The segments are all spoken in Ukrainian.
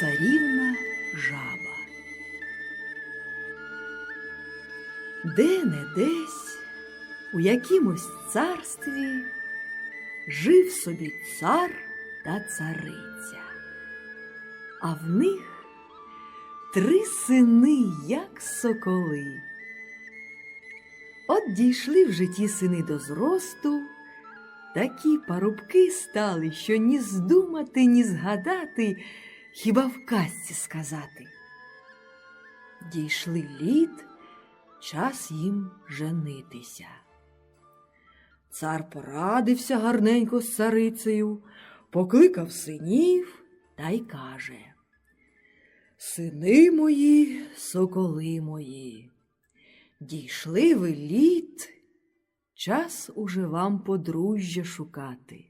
Царівна жаба. Де не десь, у якимось царстві жив собі цар та цариця, а в них три сини, як соколи. От дійшли в житті сини до зросту, такі парубки стали, що ні здумати, ні згадати, хіба в казці сказати. Дійшли літ, час їм женитися. Цар порадився гарненько з царицею, покликав синів та й каже Сини мої, соколи мої, дійшли ви літ, час уже вам подружжя шукати.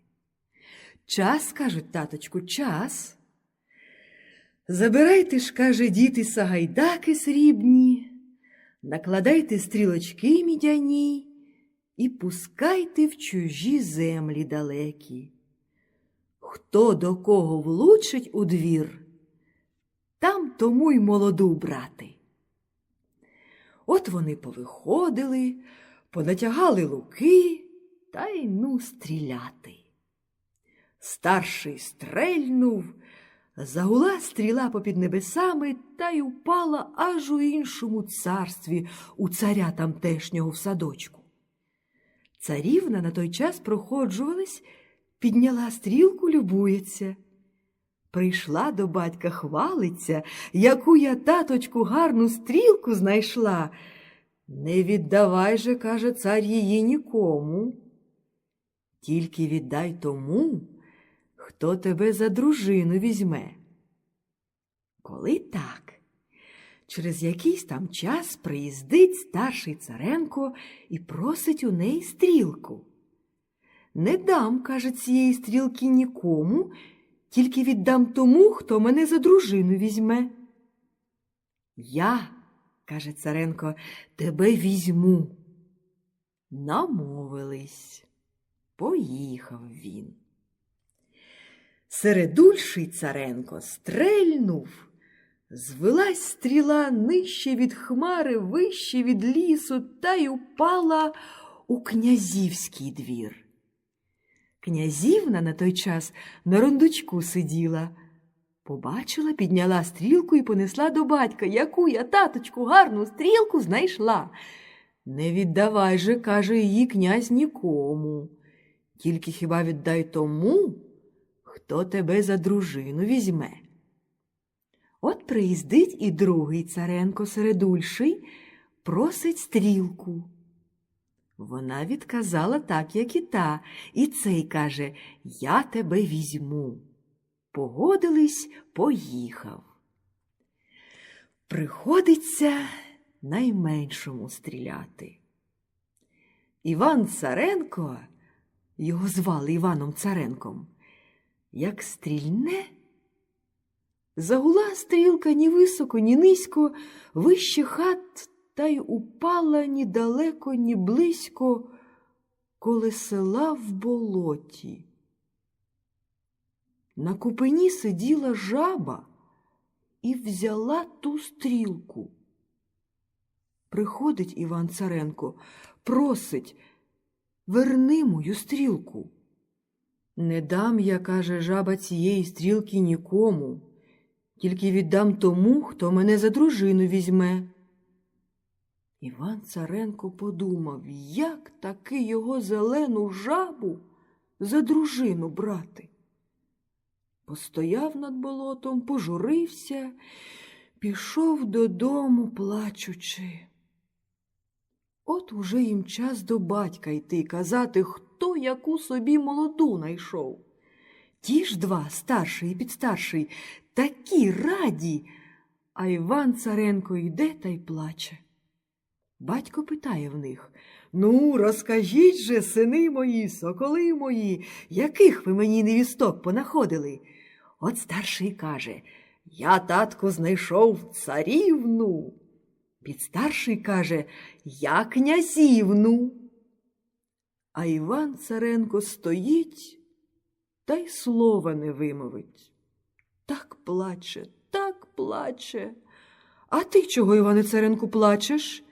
Час, кажуть, таточку, час. Забирайте ж, каже, діти, сагайдаки срібні, накладайте стрілочки мідяні і пускайте в чужі землі далекі. Хто до кого влучить у двір, там тому й молоду брати. От вони повиходили, понатягали луки та й ну стріляти. Старший стрельнув, загула стріла попід небесами та й упала аж у іншому царстві, у царя тамтешнього в садочку. Царівна на той час проходжувалась, підняла стрілку, любується. Прийшла до батька, хвалиться, яку я, таточку, гарну стрілку знайшла. Не віддавай же, каже цар її нікому. Тільки віддай тому, хто тебе за дружину візьме. Коли так, через якийсь там час приїздить старший царенко і просить у неї стрілку. Не дам, каже, цієї стрілки нікому, тільки віддам тому, хто мене за дружину візьме. Я, каже царенко, тебе візьму. Намовились. Поїхав він. Середульший царенко стрельнув. Звелась стріла нижче від хмари, вище від лісу, та й упала у князівський двір. Князівна на той час на рундучку сиділа. Побачила, підняла стрілку і понесла до батька, яку я, таточку, гарну стрілку знайшла. Не віддавай же, каже її князь нікому. Тільки хіба віддай тому, хто тебе за дружину візьме. От приїздить і другий царенко середульший, просить стрілку. Вона відказала так, як і та, і цей каже Я тебе візьму. Погодились, поїхав. Приходиться найменшому стріляти. Іван Царенко, його звали Іваном Царенком, як стрільне, загула стрілка ні високо, ні низько, вище хат та й упала ні далеко, ні близько, коло села в болоті. На купині сиділа жаба і взяла ту стрілку. Приходить Іван Царенко, просить, верни мою стрілку. Не дам я, каже жаба, цієї стрілки нікому, тільки віддам тому, хто мене за дружину візьме. Іван Царенко подумав, як таки його зелену жабу за дружину брати. Постояв над болотом, пожурився, пішов додому, плачучи. От уже їм час до батька йти, казати, хто яку собі молоду найшов. Ті ж два, старший і підстарший, такі раді, а Іван Царенко йде та й плаче. Батько питає в них Ну, розкажіть же, сини мої, соколи мої, яких ви мені невісток понаходили? От старший каже Я, татку, знайшов царівну. Підстарший каже Я князівну. А Іван Царенко стоїть та й слова не вимовить. Так плаче, так плаче. А ти чого, Іване Царенку, плачеш?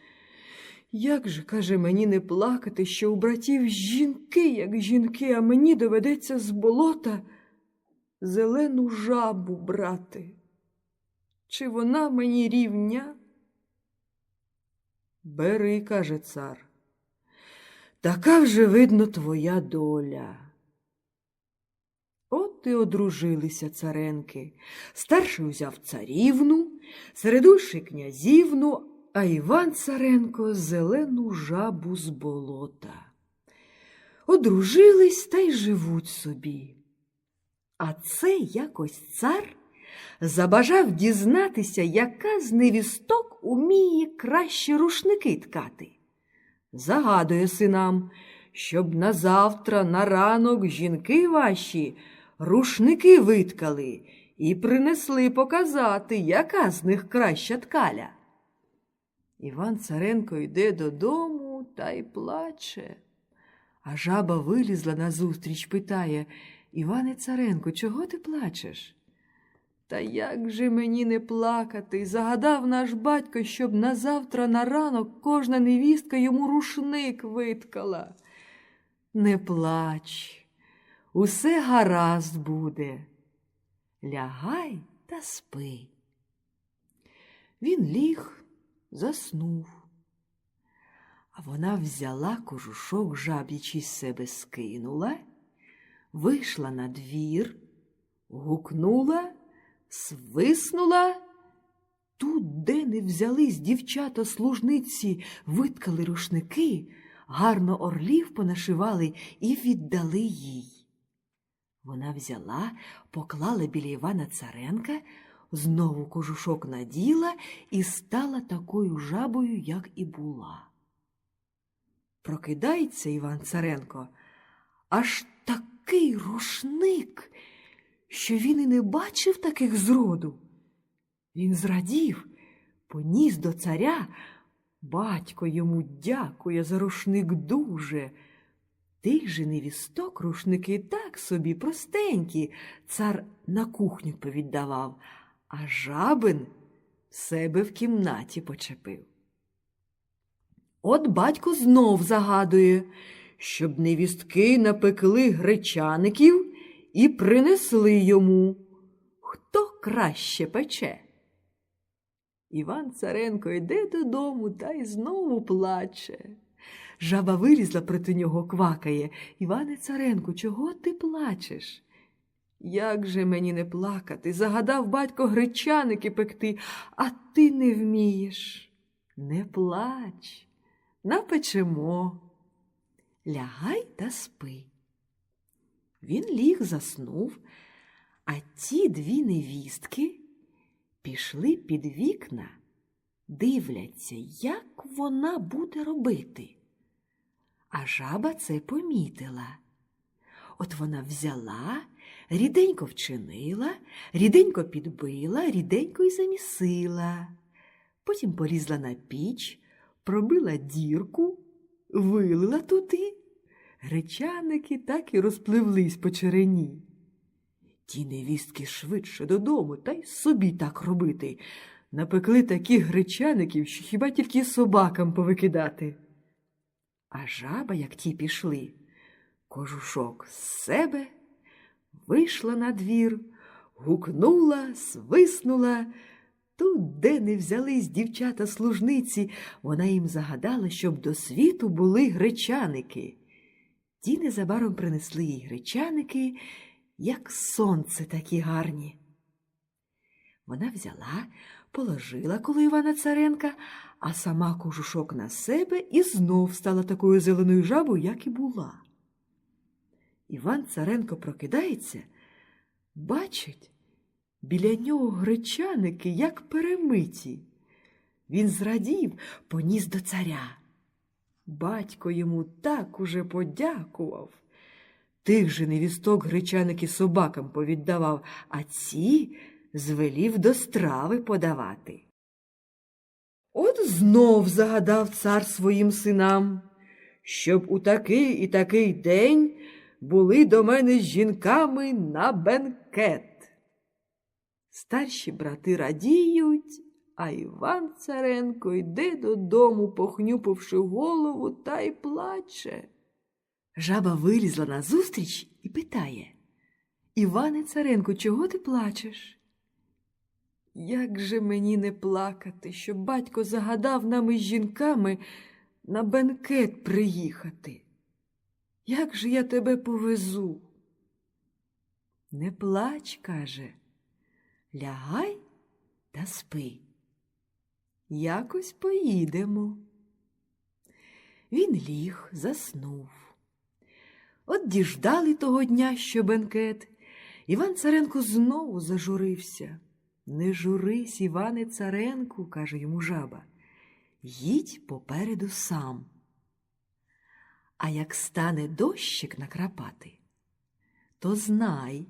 Як же, каже, мені не плакати, що у братів жінки, як жінки, а мені доведеться з болота зелену жабу брати. Чи вона мені рівня? Бери, каже цар. Така вже, видно, твоя доля. От і одружилися царенки. Старший узяв царівну, середульший князівну, а Іван Царенко зелену жабу з болота. Одружились та й живуть собі. А це якось цар забажав дізнатися, яка з невісток уміє краще рушники ткати. Загадує синам, щоб на завтра, на ранок жінки ваші рушники виткали і принесли показати, яка з них краща ткаля. Іван Царенко йде додому та й плаче. А жаба вилізла назустріч, питає Іване Царенко, чого ти плачеш? Та як же мені не плакати? Загадав наш батько, щоб на завтра на ранок кожна невістка йому рушник виткала. Не плач, усе гаразд буде. Лягай та спи. Він ліг, заснув. А вона взяла кожушок жаб'ячий з себе скинула, вийшла на двір, гукнула, свиснула. Тут, де не взялись дівчата служниці, виткали рушники, гарно орлів понашивали і віддали їй. Вона взяла, поклала біля Івана Царенка, знову кожушок наділа і стала такою жабою, як і була. Прокидається Іван Царенко, аж такий рушник, що він і не бачив таких зроду. Він зрадів, поніс до царя. Батько йому дякує за рушник дуже. Тих же невісток рушники так собі простенькі, цар на кухню повіддавав, а жабин себе в кімнаті почепив. От батько знов загадує, щоб невістки напекли гречаників і принесли йому, хто краще пече. Іван Царенко йде додому та й знову плаче. Жаба вилізла проти нього, квакає. Іване Царенко, чого ти плачеш? Як же мені не плакати? Загадав батько гречаники пекти, а ти не вмієш. Не плач, напечемо. Лягай та спи. Він ліг заснув, а ті дві невістки пішли під вікна, дивляться, як вона буде робити. А жаба це помітила. От вона взяла, ріденько вчинила, ріденько підбила, ріденько й замісила. Потім полізла на піч, пробила дірку, вилила туди. Гречаники так і розпливлись по черені. Ті невістки швидше додому, та й собі так робити. Напекли таких гречаників, що хіба тільки собакам повикидати. А жаба, як ті пішли, кожушок з себе вийшла на двір, гукнула, свиснула. Тут, де не взялись дівчата служниці, вона їм загадала, щоб до світу були гречаники. Ті незабаром принесли їй гречаники, як сонце такі гарні. Вона взяла, положила коло Івана Царенка, а сама кожушок на себе і знов стала такою зеленою жабою, як і була. Іван Царенко прокидається, бачить, біля нього гречаники, як перемиті. Він зрадів, поніс до царя. Батько йому так уже подякував. Тих же невісток гречаники собакам повіддавав, а ці звелів до страви подавати. От знов загадав цар своїм синам, щоб у такий і такий день були до мене з жінками на бенкет. Старші брати радіють, а Іван Царенко йде додому, похнюпивши голову, та й плаче. Жаба вилізла назустріч і питає Іване Царенко, чого ти плачеш? Як же мені не плакати, що батько загадав нам із жінками на бенкет приїхати? Як же я тебе повезу? Не плач, каже, лягай та спи. Якось поїдемо. Він ліг, заснув. От діждали того дня, що бенкет. Іван Царенко знову зажурився. Не журись, Іване Царенку, каже йому жаба. Їдь попереду сам. А як стане дощик накрапати, то знай,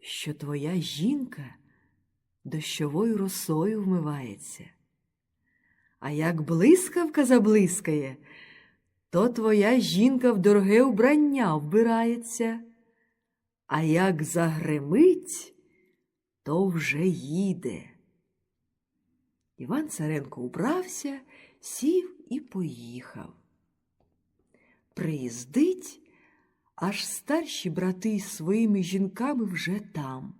що твоя жінка дощовою росою вмивається. А як блискавка заблискає, то твоя жінка в дороге убрання вбирається, а як загремить, то вже їде. Іван Царенко убрався, сів і поїхав. Приїздить, аж старші брати своїми жінками вже там.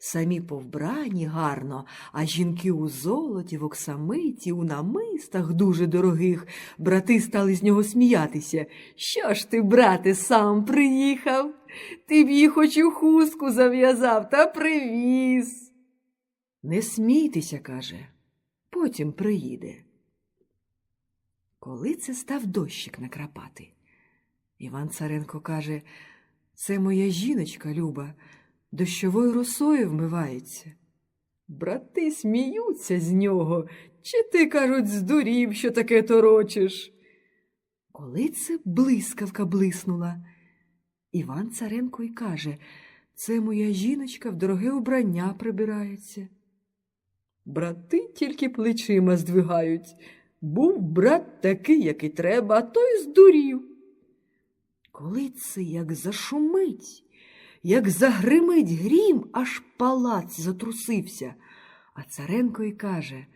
Самі повбрані гарно, а жінки у золоті, в оксамиті, у намистах дуже дорогих. Брати стали з нього сміятися. Що ж ти, брате, сам приїхав? Ти б їй хоч у хустку зав'язав та привіз. Не смійтеся, каже, потім приїде. Коли це став дощик накрапати? Іван Царенко каже, це моя жіночка Люба дощовою росою вмивається. Брати сміються з нього, чи ти, кажуть, здурів, що таке торочиш. Коли це блискавка блиснула, Іван Царенко й каже, це моя жіночка в дороге убрання прибирається. Брати тільки плечима здвигають. Був брат такий, як і треба, а той здурів. Коли це як зашумить, як загримить грім, аж палац затрусився. А царенко й каже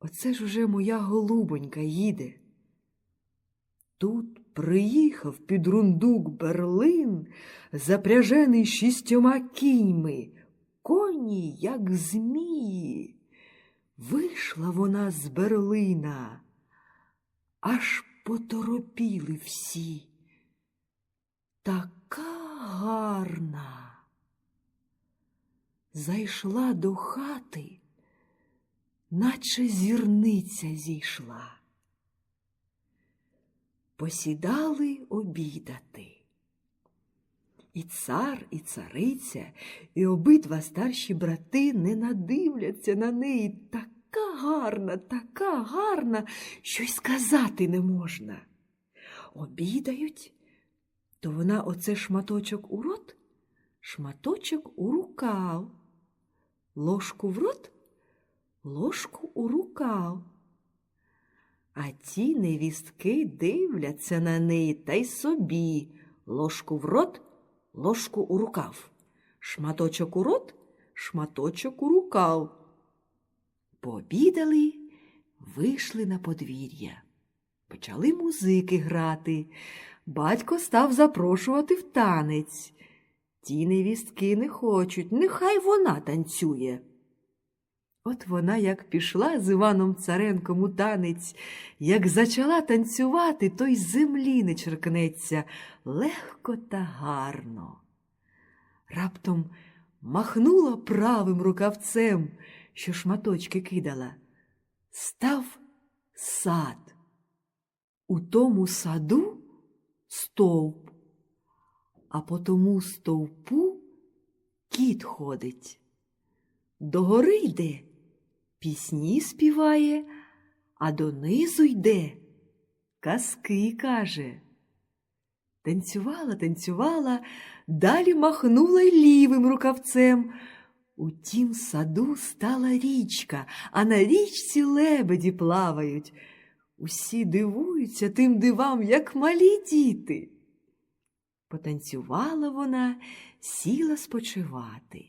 Оце ж уже моя голубонька їде. Тут приїхав під рундук Берлин, запряжений шістьома кіньми, коні, як змії. Вийшла вона з Берлина, аж поторопіли всі. Така гарна. Зайшла до хати, наче зірниця зійшла. Посідали обідати. І цар, і цариця, і обидва старші брати не надивляться на неї така гарна, така гарна, що й сказати не можна. Обідають то вона оце шматочок у рот, шматочок у рукав, ложку в рот, ложку у рукав. А ті невістки дивляться на неї та й собі. Ложку в рот, ложку у рукав, шматочок у рот, шматочок у рукав. Пообідали, вийшли на подвір'я, почали музики грати батько став запрошувати в танець. Ті невістки не хочуть, нехай вона танцює. От вона як пішла з Іваном Царенком у танець, як зачала танцювати, то й землі не черкнеться легко та гарно. Раптом махнула правим рукавцем, що шматочки кидала. Став сад. У тому саду стовп, а по тому стовпу кіт ходить. Догори йде, пісні співає, а донизу йде, казки каже. Танцювала, танцювала, далі махнула й лівим рукавцем. У тім саду стала річка, а на річці лебеді плавають. Усі дивуються тим дивам, як малі діти. Потанцювала вона, сіла спочивати.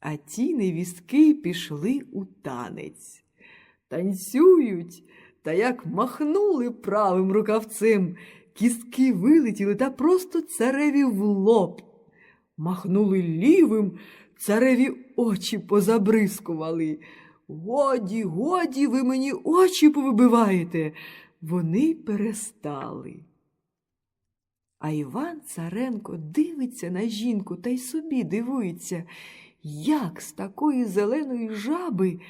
А ті невістки пішли у танець. Танцюють, та як махнули правим рукавцем, кістки вилетіли та просто цареві в лоб. Махнули лівим, цареві очі позабризкували. Годі, годі, ви мені очі повибиваєте. Вони перестали. А Іван Царенко дивиться на жінку та й собі дивується, як з такої зеленої жаби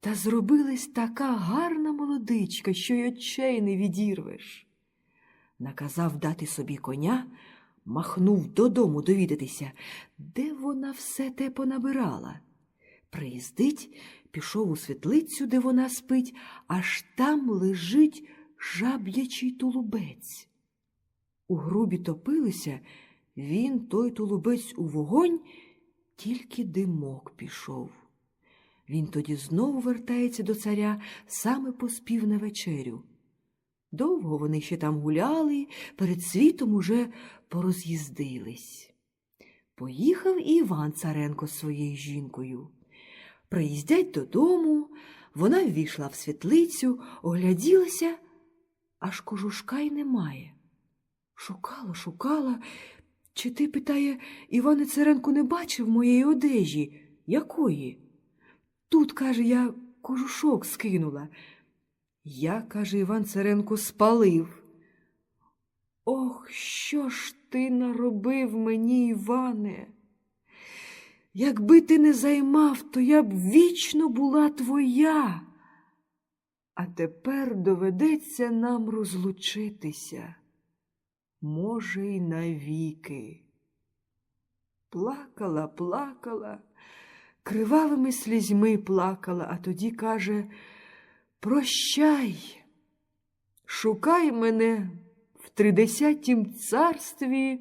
та зробилась така гарна молодичка, що й очей не відірвеш. Наказав дати собі коня, махнув додому довідатися, де вона все те понабирала. Приїздить, пішов у світлицю, де вона спить, аж там лежить жаблячий тулубець. У грубі топилися, він той тулубець у вогонь, тільки димок пішов. Він тоді знову вертається до царя, саме поспів на вечерю. Довго вони ще там гуляли, перед світом уже пороз'їздились. Поїхав і Іван Царенко з своєю жінкою. Приїздять додому, вона ввійшла в світлицю, огляділася, аж кожушка й немає. Шукала, шукала. Чи ти, питає, Іване Царенко не бачив моєї одежі? Якої? Тут, каже, я кожушок скинула. Я, каже, Іван Царенко, спалив. Ох, що ж ти наробив мені, Іване? Якби ти не займав, то я б вічно була твоя. А тепер доведеться нам розлучитися. Може, й навіки. Плакала, плакала, кривавими слізьми плакала, а тоді каже Прощай, шукай мене в тридесятім царстві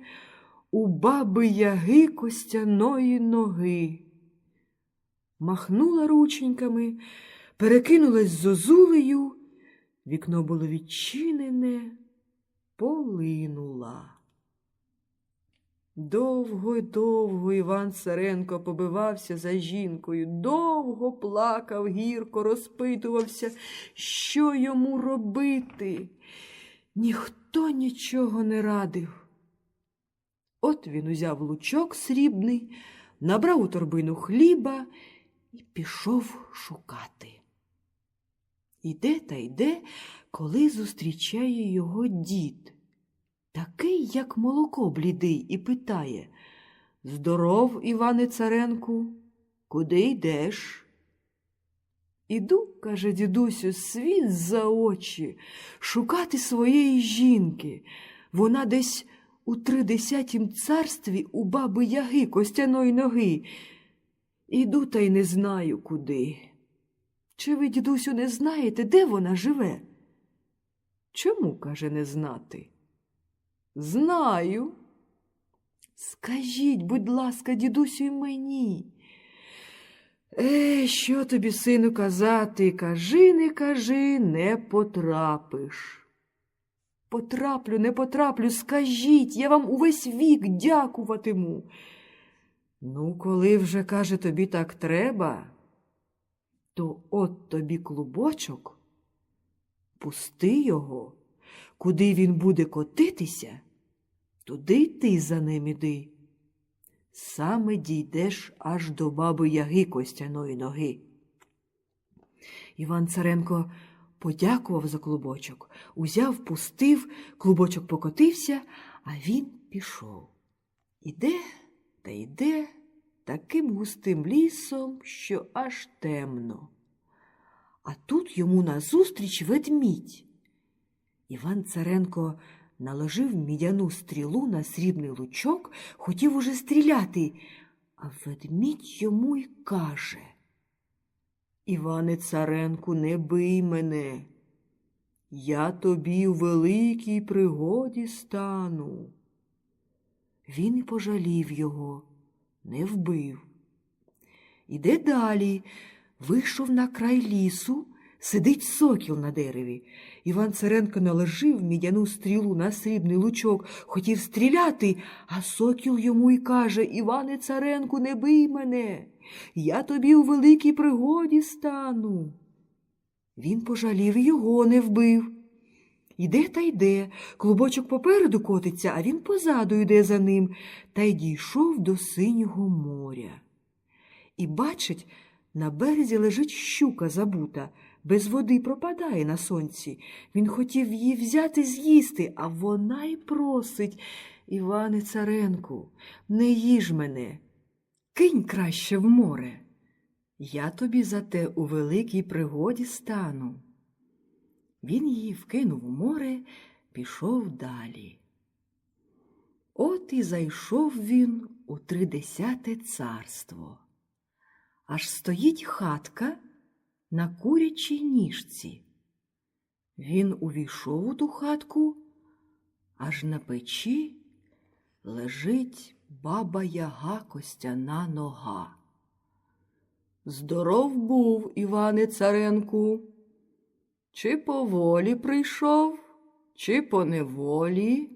у баби яги костяної ноги. Махнула рученьками, перекинулась зозулею, вікно було відчинене, полинула. Довго й довго Іван Царенко побивався за жінкою, довго плакав, гірко розпитувався, що йому робити. Ніхто нічого не радив. От він узяв лучок срібний, набрав у торбину хліба і пішов шукати. Іде та йде, коли зустрічає його дід, такий, як молоко блідий, і питає Здоров, Іване Царенку, куди йдеш? Іду, каже дідусю, світ за очі, шукати своєї жінки. Вона десь у тридесятім царстві у баби яги костяної ноги. Іду та й не знаю куди. Чи ви, дідусю, не знаєте, де вона живе? Чому, каже, не знати? Знаю. Скажіть, будь ласка, дідусю, й мені. Е, що тобі, сину, казати? Кажи, не кажи, не потрапиш. Потраплю, не потраплю, скажіть, я вам увесь вік дякуватиму. Ну, коли вже, каже, тобі так треба, то от тобі клубочок, пусти його, куди він буде котитися, туди ти за ним іди. Саме дійдеш аж до баби яги костяної ноги. Іван Царенко подякував за клубочок, узяв, пустив, клубочок покотився, а він пішов. Іде та йде таким густим лісом, що аж темно. А тут йому назустріч ведмідь. Іван Царенко наложив мідяну стрілу на срібний лучок, хотів уже стріляти, а ведмідь йому й каже Іване Царенку, не бий мене. Я тобі в великій пригоді стану. Він і пожалів його, не вбив. Іде далі, вийшов на край лісу, сидить сокіл на дереві. Іван Царенко наложив мідяну стрілу на срібний лучок, хотів стріляти, а сокіл йому й каже Іване Царенку, не бий мене. Я тобі у великій пригоді стану. Він пожалів і його не вбив. Іде та йде, клубочок попереду котиться, а він позаду йде за ним, та й дійшов до синього моря. І бачить, на березі лежить щука забута, без води пропадає на сонці. Він хотів її взяти з'їсти, а вона й просить Іване Царенку, не їж мене, кинь краще в море. Я тобі за те у великій пригоді стану. Він її вкинув у море, пішов далі. От і зайшов він у тридесяте царство. Аж стоїть хатка на курячій ніжці. Він увійшов у ту хатку, аж на печі лежить баба яга костяна нога. Здоров був, Іване Царенку. Чи по волі прийшов, чи по неволі?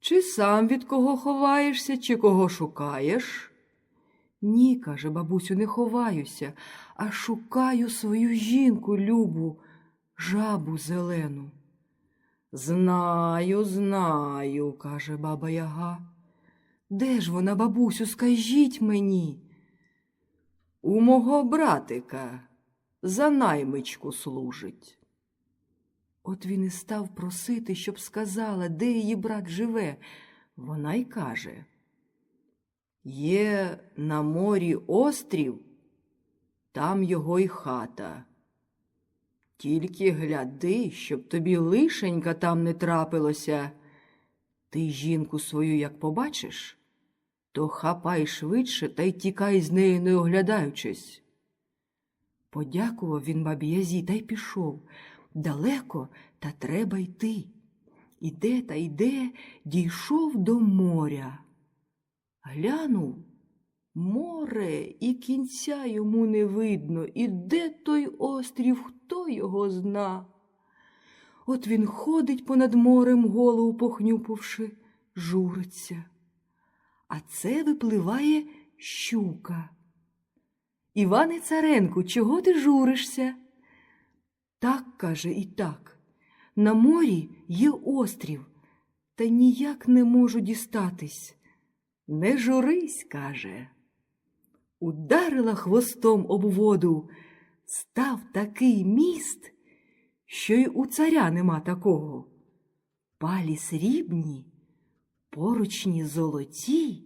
Чи сам від кого ховаєшся, чи кого шукаєш? Ні, каже бабусю, не ховаюся, а шукаю свою жінку любу, жабу зелену. Знаю, знаю, каже баба Яга. Де ж вона, бабусю, скажіть мені? У мого братика за наймичку служить. От він і став просити, щоб сказала, де її брат живе. Вона й каже Є на морі острів, там його й хата. Тільки гляди, щоб тобі лишенька там не трапилося. Ти жінку свою як побачиш, то хапай швидше та й тікай з нею, не оглядаючись. Подякував він бабі Язі та й пішов. Далеко та треба йти. Іде та йде, дійшов до моря. Глянув море, і кінця йому не видно, і де той острів, хто його зна. От він ходить понад морем, голову похнюпивши, журиться. А це випливає щука. Іване Царенку, чого ти журишся? Так, каже, і так. На морі є острів, та ніяк не можу дістатись. Не журись, каже. Ударила хвостом об воду, став такий міст, що й у царя нема такого. Палі срібні, поручні золоті,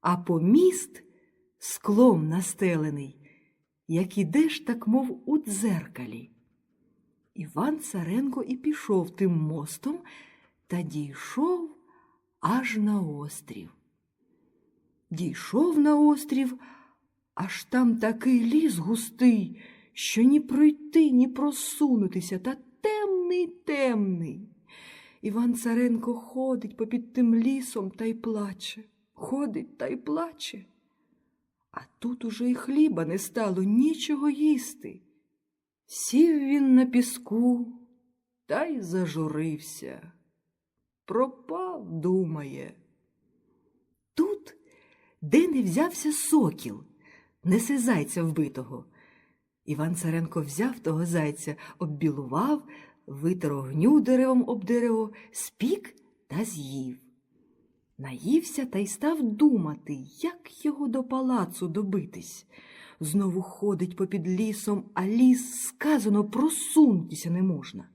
а поміст склом настелений, як ідеш, так мов у дзеркалі. Іван Царенко і пішов тим мостом та дійшов аж на острів. Дійшов на острів, аж там такий ліс густий, що ні пройти, ні просунутися, та темний, темний. Іван Царенко ходить попід тим лісом та й плаче, ходить та й плаче. А тут уже й хліба не стало нічого їсти. Сів він на піску та й зажурився. Пропав, думає. Тут, де не взявся сокіл, несе зайця вбитого. Іван Царенко взяв того зайця, оббілував, витер огню деревом об дерево, спік та з'їв. Наївся та й став думати, як його до палацу добитись. Знову ходить попід лісом, а ліс сказано просунутися не можна.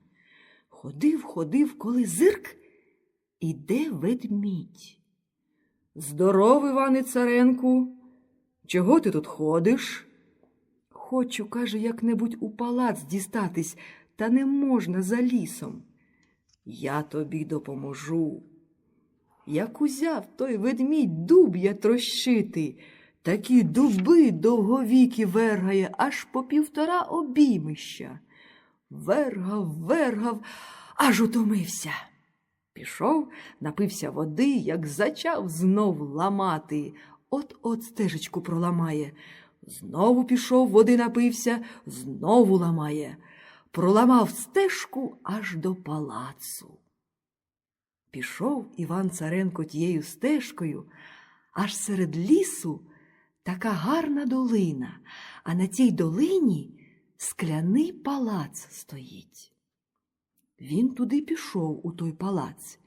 Ходив, ходив, коли зирк, іде ведмідь. Здоров, Іване Царенку, чого ти тут ходиш? Хочу, каже, як-небудь у палац дістатись, та не можна за лісом. Я тобі допоможу. Як узяв той ведмідь дуб'я трощити, такі дуби довговіки вергає аж по півтора обіймища. Вергав, вергав, аж утомився. Пішов, напився води, як зачав знов ламати. От-от стежечку проламає. Знову пішов, води напився, знову ламає. Проламав стежку аж до палацу. Пішов Іван Царенко тією стежкою, аж серед лісу така гарна долина, а на цій долині скляний палац стоїть. Він туди пішов у той палац,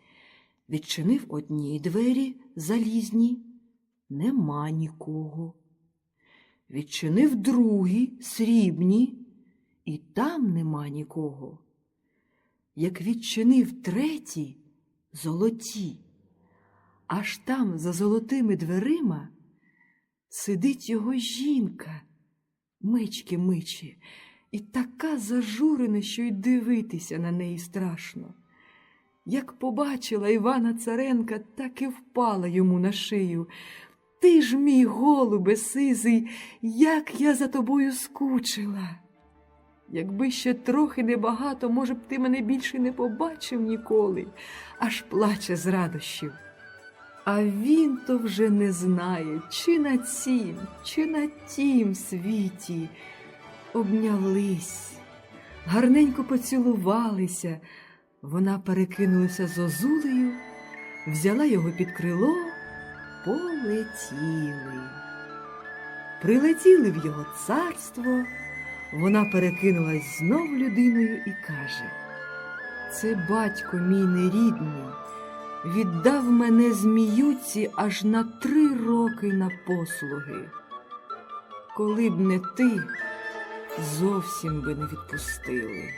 відчинив одні двері залізні, нема нікого. Відчинив другі срібні, і там нема нікого. Як відчинив треті золоті, аж там за золотими дверима сидить його жінка, мички мичі, і така зажурена, що й дивитися на неї страшно. Як побачила Івана Царенка, так і впала йому на шию. Ти ж мій голубе сизий, як я за тобою скучила. Якби ще трохи небагато, може б ти мене більше не побачив ніколи, аж плаче з радощів. А він то вже не знає, чи на цім, чи на тім світі обнялись, гарненько поцілувалися. Вона перекинулася з Озулею, взяла його під крило, полетіли. Прилетіли в його царство, вона перекинулась знов людиною і каже: Це батько мій нерідний, віддав мене зміюці аж на три роки на послуги. Коли б не ти, зовсім би не відпустили.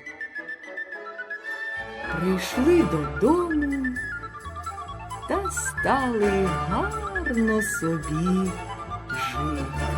Прийшли додому та стали гарно собі жити.